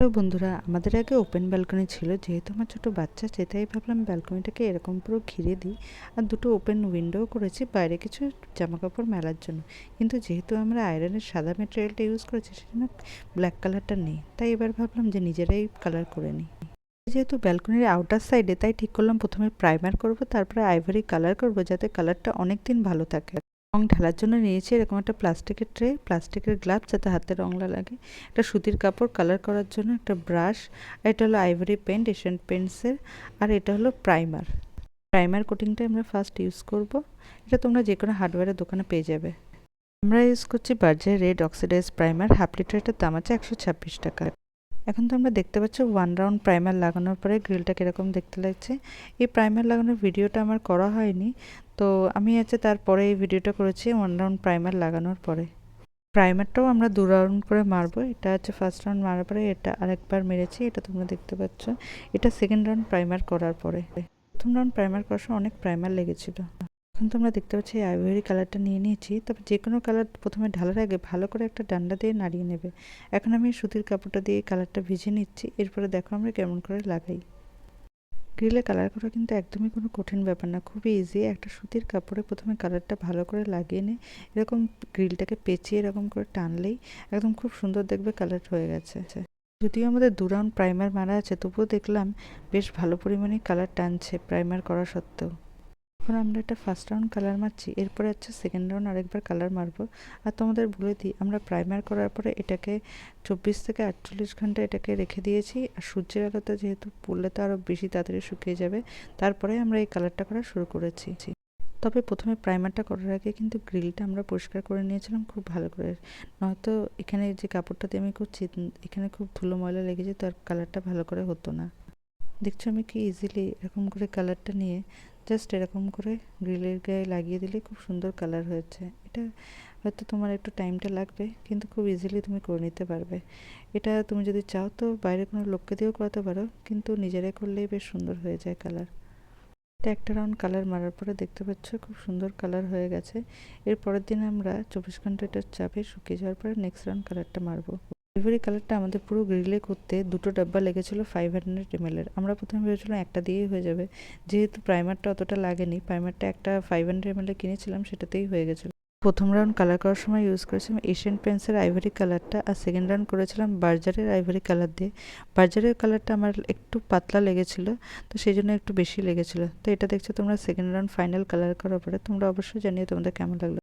Hello বন্ধুরা, আমাদের আগে ওপেন ব্যালকনি ছিল। যেহেতু আমার ছোটো বাচ্চা তাই ভাবলাম ব্যালকনিটাকে এরকম পুরো ঘিরে দিই। আর দুটো ওপেন উইন্ডো করেছি, বাইরে কিছু জামা কাপড় মেলার জন্য। কিন্তু যেহেতু আমরা আয়রনের সাদা মেটেরিয়ালটা ইউজ করেছি, সেজন্য ব্ল্যাক কালারটা নেই। তাই এবার ভাবলাম যে নিজেরাই কালার করে নিই। যেহেতু ব্যালকনির আউটার সাইডে তাই ঠিক করলাম প্রথমে প্রাইমার করব, তারপরে আইভারি কালার করব, যাতে কালারটা অনেক দিন ভালো থাকে। রং ঢালার জন্য নিয়েছি এরকম একটা প্লাস্টিকের ট্রে, প্লাস্টিকের গ্লাভস যাতে হাতে রং লাগে। একটা সুতির কাপড় কালার করার জন্য একটা ব্রাশ আর এটা হলো আইভারি পেন্ট এশিয়ান পেন্টসের আর এটা হলো প্রাইমার প্রাইমার কোটিংটা আমরা ফার্স্ট ইউজ করব। এটা তোমরা যে কোনো হার্ডওয়্যারের দোকানে পেয়ে যাবে। আমরা ইউজ করছি Berger red oxidize primer half litre এটার দাম আছে একশো ছাব্বিশ টাকা। এখন তো আমরা দেখতে পাচ্ছি ওয়ান রাউন্ড প্রাইমার লাগানোর পরে গ্রিলটা কীরকম দেখতে লাগছে। এই প্রাইমার লাগানোর ভিডিওটা আমার করা হয়নি, তো আমি আছে তারপরে এই ভিডিওটা করেছি ওয়ান রাউন্ড প্রাইমার লাগানোর পরে। প্রাইমারটাও আমরা দু রাউন্ড করে মারবো, এটা হচ্ছে ফার্স্ট রাউন্ড মারার পরে এটা আরেকবার মেরেছি, এটা তোমরা দেখতে পাচ্ছ। এটা সেকেন্ড রাউন্ড প্রাইমার করার পরে। প্রথম রাউন্ড প্রাইমার করার সময় অনেক প্রাইমার লেগেছিলো। এখন তোমরা দেখতে পাচ্ছ আইভরি কালারটা নিয়ে নিয়েছি। তবে যে কোনো কালার প্রথমে ঢালার আগে ভালো করে একটা ডান্ডা দিয়ে নাড়িয়ে নেবে। এখন আমি সুতির কাপড়টা দিয়ে কালারটা ভিজে নিচ্ছি। এরপরে দেখো আমরা কেমন করে লাগাই। গ্রিলে কালার করা কিন্তু একদমই কোনো কঠিন ব্যাপার না, খুবই ইজি একটা সুতির কাপড়ে প্রথমে কালারটা ভালো করে লাগিয়ে নে। এরকম গ্রিলটাকে পেঁচিয়ে এরকম করে টানলেই একদম খুব সুন্দর দেখবে কালার হয়ে গেছে। যদিও আমাদের দু রাউন্ড প্রাইমার মারা আছে, তবুও দেখলাম বেশ ভালো পরিমাণে কালার টানছে প্রাইমার করা সত্ত্বেও। এখন আমরা এটা ফার্স্ট রাউন্ড কালার মারছি, এরপরে হচ্ছে সেকেন্ড রাউন্ড আরেকবার কালার মারবো। আর তোমাদের বলে দিই, আমরা প্রাইমার করার পরে এটাকে চব্বিশ থেকে আটচল্লিশ ঘণ্টা এটাকে রেখে দিয়েছি। আর সূর্যের আলোতে যেহেতু পড়লে তো আরও বেশি তাড়াতাড়ি শুকিয়ে যাবে, তারপরে আমরা এই কালারটা করা শুরু করেছি। তবে প্রথমে প্রাইমারটা করার আগে কিন্তু গ্রিলটা আমরা পরিষ্কার করে নিয়েছিলাম খুব ভালো করে। নয়তো এখানে যে কাপড়টা দিয়ে আমি করছি, এখানে খুব ধুলো ময়লা লেগে যেত আর কালারটা ভালো করে হতো না। দেখছ আমি কি ইজিলি এরকম করে কালারটা নিয়ে জাস্ট এরকম করে গ্রিলের গায়ে লাগিয়ে দিলে খুব সুন্দর কালার হয়েছে। এটা হয়তো তোমার একটু টাইমটা লাগবে, কিন্তু খুব ইজিলি তুমি করে নিতে পারবে। এটা তুমি যদি চাও তো বাইরে কোনো লোককে দিয়েও করাতে পারো, কিন্তু নিজেরাই করলেই বেশ সুন্দর হয়ে যায় কালার এটা একটা রাউন্ড কালার মারার পরে দেখতে পাচ্ছ খুব সুন্দর কালার হয়ে গেছে। এর পরের দিন আমরা চব্বিশ ঘণ্টা এটা চাপে শুকিয়ে যাওয়ার পরে নেক্সট রাউন্ড কালারটা মারবো। ডেলিভারি কালারটা আমাদের পুরো গ্রিলে করতে দুটো ডাব্বা লেগেছিলো ফাইভ হান্ড্রেড এমএলের আমরা প্রথমে ভেবেছিলাম একটা দিয়েই হয়ে যাবে। যেহেতু প্রাইমারটা অতটা লাগেনি প্রাইমারটা একটা ফাইভ হান্ড্রেড এমএলের কিনেছিলাম, সেটাতেই হয়ে গেছিল। প্রথম রাউন্ড কালার করার সময় ইউজ করেছিলাম এশিয়ান পেন্সের আইভারি কালারটা আর সেকেন্ড রাউন্ড করেছিলাম বার্জারের আইভরি কালার দিয়ে। বার্জারের কালারটা আমার একটু পাতলা লেগেছিলো, তো সেই জন্য একটু বেশি লেগেছিলো। তো এটা দেখছ তোমরা সেকেন্ড রাউন্ড ফাইনাল কালার করার পরে, তোমরা অবশ্যই জানিয়ে তোমাদের কেমন লাগল।